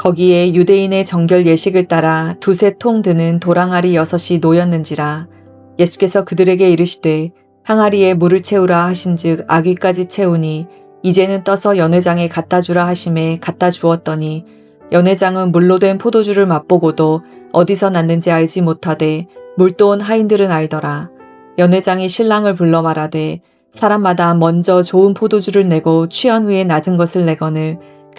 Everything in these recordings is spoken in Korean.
거기에 유대인의 정결 예식을 따라 두세 통 드는 도랑아리 여섯이 놓였는지라 예수께서 그들에게 이르시되 항아리에 물을 채우라 하신즉 아귀까지 채우니 이제는 떠서 연회장에 갖다 주라 하심에 갖다 주었더니 연회장은 물로 된 포도주를 맛보고도 어디서 났는지 알지 못하되 물도 온 하인들은 알더라. 연회장이 신랑을 불러 말하되 사람마다 먼저 좋은 포도주를 내고 취한 후에 낮은 것을 내거늘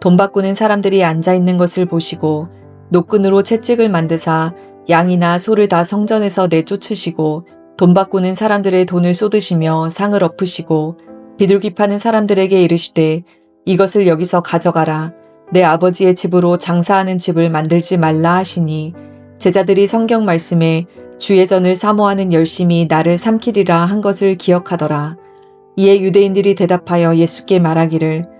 돈 바꾸는 사람들이 앉아 있는 것을 보시고 노끈으로 채찍을 만드사 양이나 소를 다 성전에서 내쫓으시고 돈 바꾸는 사람들의 돈을 쏟으시며 상을 엎으시고 비둘기 파는 사람들에게 이르시되 이것을 여기서 가져가라. 내 아버지의 집으로 장사하는 집을 만들지 말라 하시니 제자들이 성경 말씀에 주의 전을 사모하는 열심히 나를 삼키리라 한 것을 기억하더라. 이에 유대인들이 대답하여 예수께 말하기를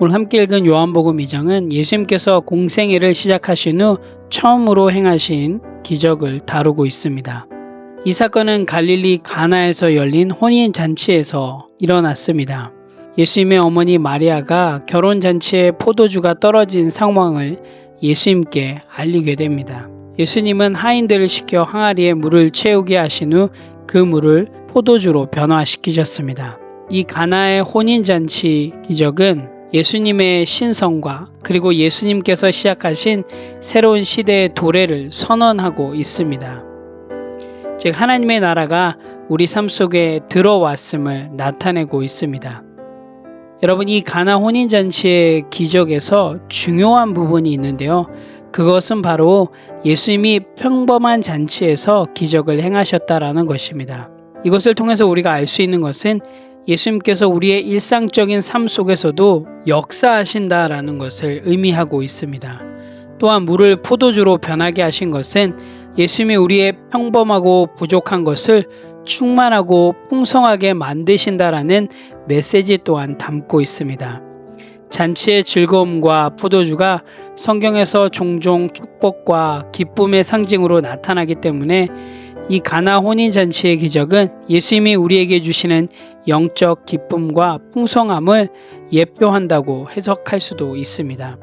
오늘 함께 읽은 요한복음 2장은 예수님께서 공생애를 시작하신 후 처음으로 행하신 기적을 다루고 있습니다. 이 사건은 갈릴리 가나에서 열린 혼인 잔치에서 일어났습니다. 예수님의 어머니 마리아가 결혼 잔치에 포도주가 떨어진 상황을 예수님께 알리게 됩니다. 예수님은 하인들을 시켜 항아리에 물을 채우게 하신 후 그 물을 포도주로 변화시키셨습니다. 이 가나의 혼인 잔치 기적은 예수님의 신성과 그리고 예수님께서 시작하신 새로운 시대의 도래를 선언하고 있습니다. 즉, 하나님의 나라가 우리 삶 속에 들어왔음을 나타내고 있습니다. 여러분, 이 가나 혼인잔치의 기적에서 중요한 부분이 있는데요. 그것은 바로 예수님이 평범한 잔치에서 기적을 행하셨다라는 것입니다. 이것을 통해서 우리가 알 수 있는 것은 예수님께서 우리의 일상적인 삶 속에서도 역사하신다라는 것을 의미하고 있습니다. 또한 물을 포도주로 변하게 하신 것은 예수님이 우리의 평범하고 부족한 것을 충만하고 풍성하게 만드신다라는 메시지 또한 담고 있습니다. 잔치의 즐거움과 포도주가 성경에서 종종 축복과 기쁨의 상징으로 나타나기 때문에 이 가나 혼인 잔치의 기적은 예수님이 우리에게 주시는 영적 기쁨과 풍성함을 예표한다고 해석할 수도 있습니다.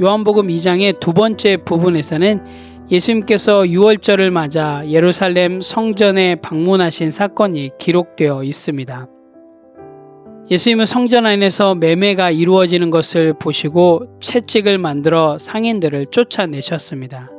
요한복음 2장의 두 번째 부분에서는 예수님께서 6월절을 맞아 예루살렘 성전에 방문하신 사건이 기록되어 있습니다. 예수님은 성전 안에서 매매가 이루어지는 것을 보시고 채찍을 만들어 상인들을 쫓아내셨습니다.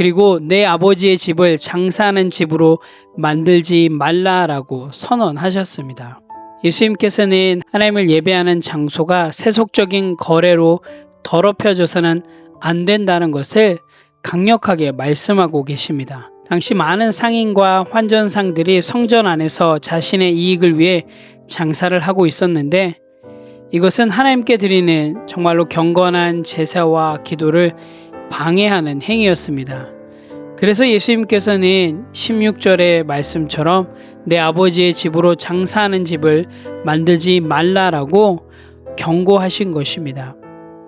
그리고 내 아버지의 집을 장사하는 집으로 만들지 말라라고 선언하셨습니다. 예수님께서는 하나님을 예배하는 장소가 세속적인 거래로 더럽혀져서는 안 된다는 것을 강력하게 말씀하고 계십니다. 당시 많은 상인과 환전상들이 성전 안에서 자신의 이익을 위해 장사를 하고 있었는데 이것은 하나님께 드리는 정말로 경건한 제사와 기도를 방해하는 행위였습니다. 그래서 예수님께서는 16절의 말씀처럼 내 아버지의 집으로 장사하는 집을 만들지 말라라고 경고하신 것입니다.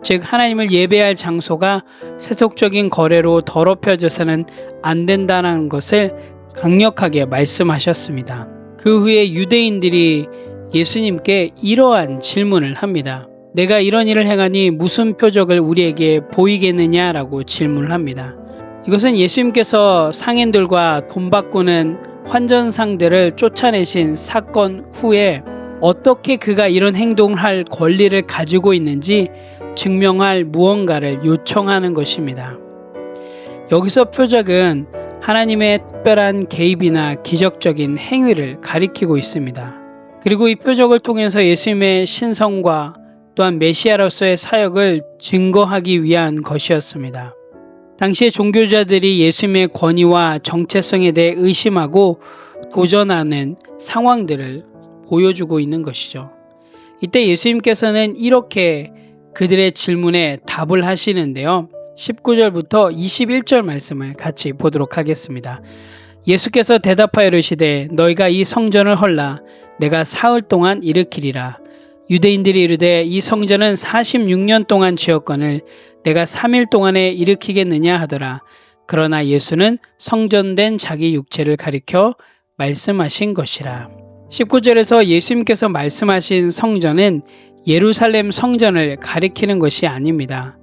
즉 하나님을 예배할 장소가 세속적인 거래로 더럽혀져서는 안 된다는 것을 강력하게 말씀하셨습니다. 그 후에 유대인들이 예수님께 이러한 질문을 합니다. 내가 이런 일을 행하니 무슨 표적을 우리에게 보이겠느냐라고 질문을 합니다. 이것은 예수님께서 상인들과 돈 바꾸는 환전상들을 쫓아내신 사건 후에 어떻게 그가 이런 행동을 할 권리를 가지고 있는지 증명할 무언가를 요청하는 것입니다. 여기서 표적은 하나님의 특별한 개입이나 기적적인 행위를 가리키고 있습니다. 그리고 이 표적을 통해서 예수님의 신성과 또한 메시아로서의 사역을 증거하기 위한 것이었습니다. 당시의 종교자들이 예수님의 권위와 정체성에 대해 의심하고 도전하는 상황들을 보여주고 있는 것이죠. 이때 예수님께서는 이렇게 그들의 질문에 답을 하시는데요. 19절부터 21절 말씀을 같이 보도록 하겠습니다. 예수께서 대답하여 이르시되 너희가 이 성전을 헐라 내가 사흘 동안 일으키리라 유대인들이 이르되 이 성전은 46년 동안 지었거늘 내가 3일 동안에 일으키겠느냐 하더라 그러나 예수는 성전된 자기 육체를 가리켜 말씀하신 것이라 19절에서 예수님께서 말씀하신 성전은 예루살렘 성전을 가리키는 것이 아닙니다.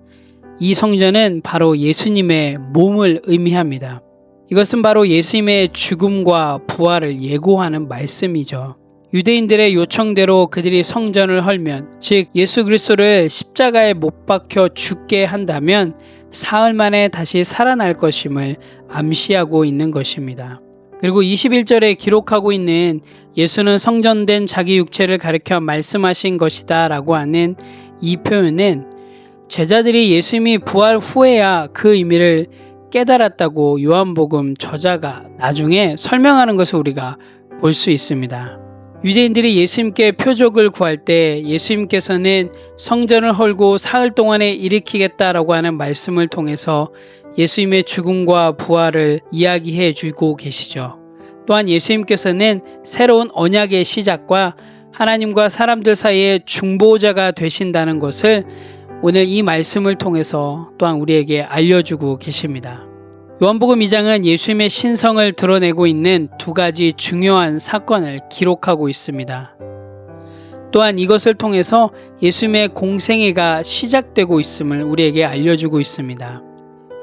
이 성전은 바로 예수님의 몸을 의미합니다. 이것은 바로 예수님의 죽음과 부활을 예고하는 말씀이죠. 유대인들의 요청대로 그들이 성전을 헐면, 즉 예수 그리스도를 십자가에 못 박혀 죽게 한다면 사흘 만에 다시 살아날 것임을 암시하고 있는 것입니다. 그리고 21절에 기록하고 있는 예수는 성전된 자기 육체를 가리켜 말씀하신 것이다 라고 하는 이 표현은 제자들이 예수님이 부활 후에야 그 의미를 깨달았다고 요한복음 저자가 나중에 설명하는 것을 우리가 볼 수 있습니다. 유대인들이 예수님께 표적을 구할 때 예수님께서는 성전을 헐고 사흘 동안에 일으키겠다라고 하는 말씀을 통해서 예수님의 죽음과 부활을 이야기해 주고 계시죠. 또한 예수님께서는 새로운 언약의 시작과 하나님과 사람들 사이의 중보자가 되신다는 것을 오늘 이 말씀을 통해서 또한 우리에게 알려주고 계십니다. 요한복음 2장은 예수님의 신성을 드러내고 있는 두 가지 중요한 사건을 기록하고 있습니다. 또한 이것을 통해서 예수님의 공생애가 시작되고 있음을 우리에게 알려주고 있습니다.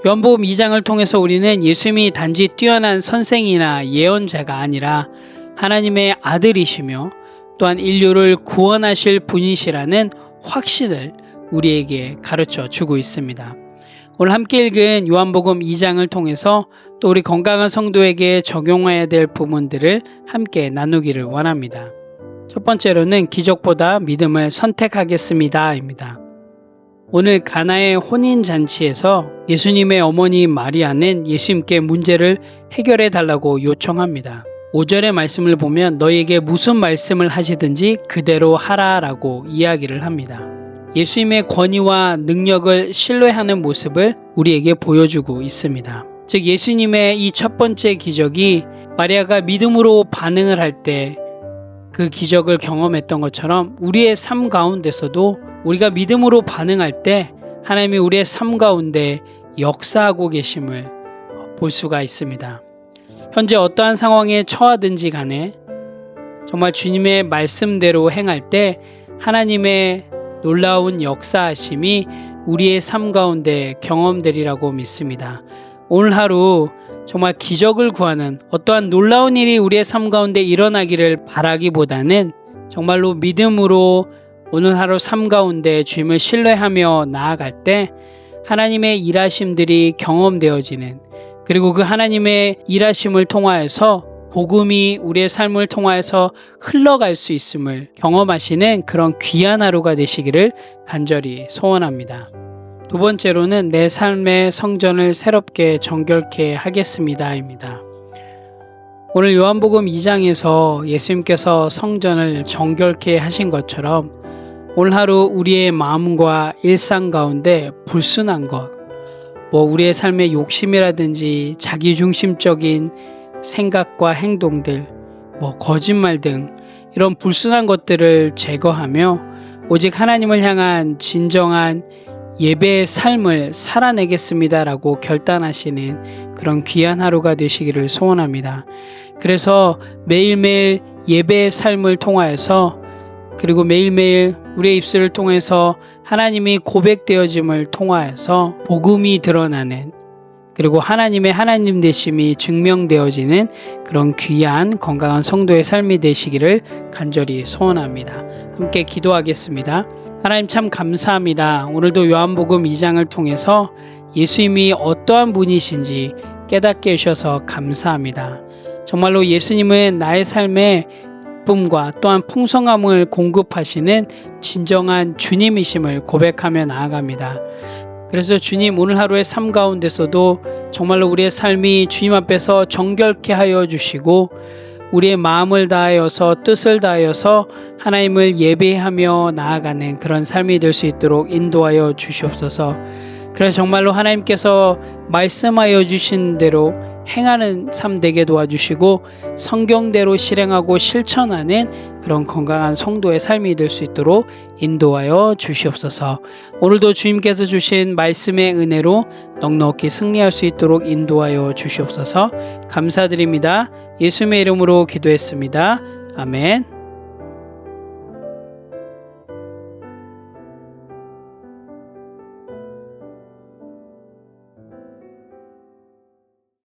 요한복음 2장을 통해서 우리는 예수님이 단지 뛰어난 선생이나 예언자가 아니라 하나님의 아들이시며 또한 인류를 구원하실 분이시라는 확신을 우리에게 가르쳐 주고 있습니다. 오늘 함께 읽은 요한복음 2장을 통해서 또 우리 건강한 성도에게 적용해야 될 부분들을 함께 나누기를 원합니다. 첫 번째로는 기적보다 믿음을 선택하겠습니다입니다. 오늘 가나의 혼인 잔치에서 예수님의 어머니 마리아는 예수님께 문제를 해결해 달라고 요청합니다. 5절의 말씀을 보면 너에게 무슨 말씀을 하시든지 그대로 하라라고 이야기를 합니다. 예수님의 권위와 능력을 신뢰하는 모습을 우리에게 보여주고 있습니다. 즉 예수님의 이 첫 번째 기적이 마리아가 믿음으로 반응을 할 때 그 기적을 경험했던 것처럼 우리의 삶 가운데서도 우리가 믿음으로 반응할 때 하나님이 우리의 삶 가운데 역사하고 계심을 볼 수가 있습니다. 현재 어떠한 상황에 처하든지 간에 정말 주님의 말씀대로 행할 때 하나님의 놀라운 역사하심이 우리의 삶 가운데 경험되리라고 믿습니다. 오늘 하루 정말 기적을 구하는 어떠한 놀라운 일이 우리의 삶 가운데 일어나기를 바라기보다는 정말로 믿음으로 오늘 하루 삶 가운데 주님을 신뢰하며 나아갈 때 하나님의 일하심들이 경험되어지는 그리고 그 하나님의 일하심을 통하여서 복음이 우리의 삶을 통하여서 흘러갈 수 있음을 경험하시는 그런 귀한 하루가 되시기를 간절히 소원합니다. 두 번째로는 내 삶의 성전을 새롭게 정결케 하겠습니다입니다. 오늘 요한복음 2장에서 예수님께서 성전을 정결케 하신 것처럼 오늘 하루 우리의 마음과 일상 가운데 불순한 것, 뭐 우리의 삶의 욕심이라든지 자기중심적인 생각과 행동들, 뭐 거짓말 등 이런 불순한 것들을 제거하며 오직 하나님을 향한 진정한 예배의 삶을 살아내겠습니다라고 결단하시는 그런 귀한 하루가 되시기를 소원합니다. 그래서 매일매일 예배의 삶을 통하여서 그리고 매일매일 우리의 입술을 통해서 하나님이 고백되어짐을 통하여서 복음이 드러나는 그리고 하나님의 하나님 되심이 증명되어지는 그런 귀한 건강한 성도의 삶이 되시기를 간절히 소원합니다. 함께 기도하겠습니다. 하나님 참 감사합니다. 오늘도 요한복음 2장을 통해서 예수님이 어떠한 분이신지 깨닫게 해주셔서 감사합니다. 정말로 예수님은 나의 삶에 기쁨과 또한 풍성함을 공급하시는 진정한 주님이심을 고백하며 나아갑니다. 그래서 주님 오늘 하루의 삶 가운데서도 정말로 우리의 삶이 주님 앞에서 정결케 하여 주시고 우리의 마음을 다하여서 뜻을 다하여서 하나님을 예배하며 나아가는 그런 삶이 될 수 있도록 인도하여 주시옵소서. 그래서 정말로 하나님께서 말씀하여 주신 대로 행하는 삶 되게 도와주시고 성경대로 실행하고 실천하는 그런 건강한 성도의 삶이 될 수 있도록 인도하여 주시옵소서. 오늘도 주님께서 주신 말씀의 은혜로 넉넉히 승리할 수 있도록 인도하여 주시옵소서. 감사드립니다. 예수님의 이름으로 기도했습니다. 아멘.